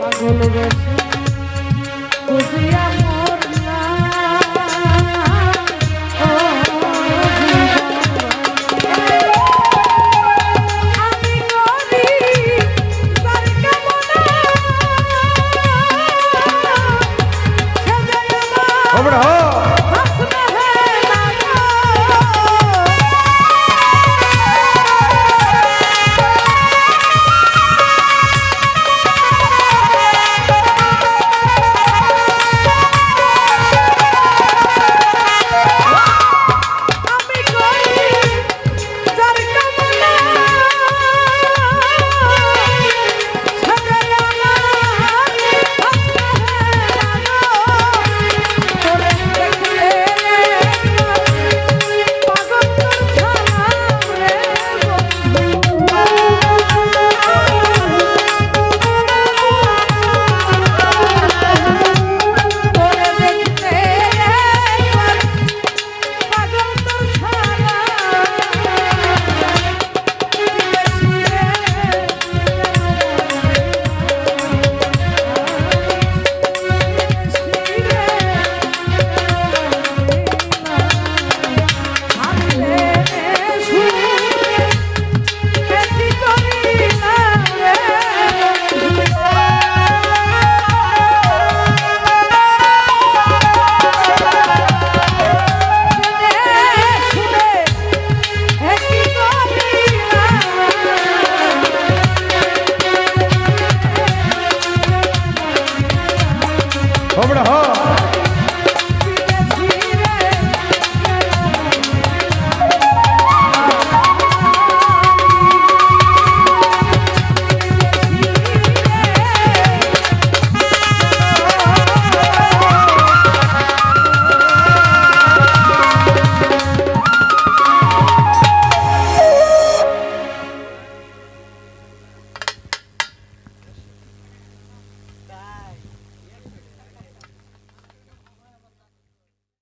পাগল গেছে খুশিয়া তোমরা হ Bye.